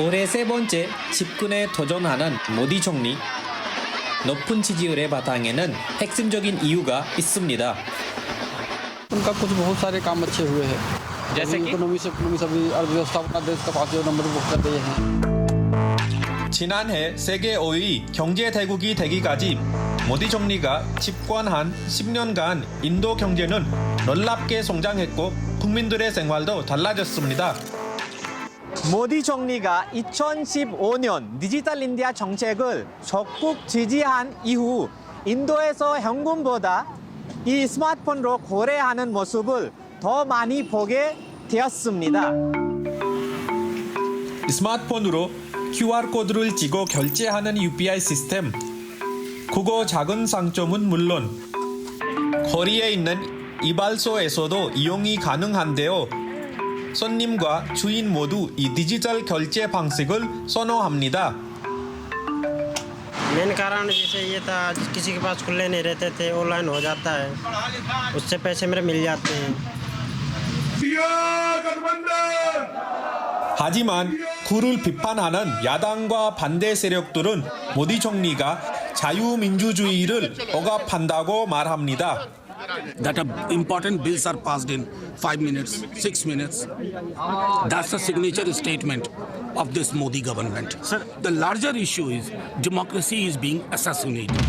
올해 세 번째 집권에 도전하는 모디 총리. 높은 지지율의 바탕에는 핵심적인 이유가 있습니다. उनका कुछ बहुत सारे काम अच्छे हुए हैं जैसे कि? इकोनॉमी से इकोनॉमी सभी अर्थव्यवस्था अपना देश का पांचवें नंबर पर कर दिए हैं 지난해 세계 5위 경제 대국이 되기까지 모디 총리가 집권한 10년간 인도 경제는 놀랍게 성장했고 국민들의 생활도 달라졌습니다. 모디 총리가 2015년 디지털 인디아 정책을 적극 지지한 이후 인도에서 현금보다 이 스마트폰으로 거래하는 모습을 더 많이 보게 되었습니다. 스마트폰으로 QR코드를 찍어 결제하는 UPI 시스템. 그거 작은 상점은 물론 거리에 있는 이발소에서도 이용이 가능한데요. 손님과 주인 모두 이 디지털 결제 방식을 선호합니다. मेन कारण जैसे ये था किसी के पास खुले नहीं रहते थे ऑनलाइन हो जाता है उससे पैसे मेरे मिल जाते हैं 하지만 그를 비판하는 야당과 반대 세력들은 모디 총리가 자유민주주의를 억압한다고 말합니다. That important bills are passed in five minutes, six minutes. That's the signature statement of this Modi government. Sir, The larger issue is democracy is being assassinated.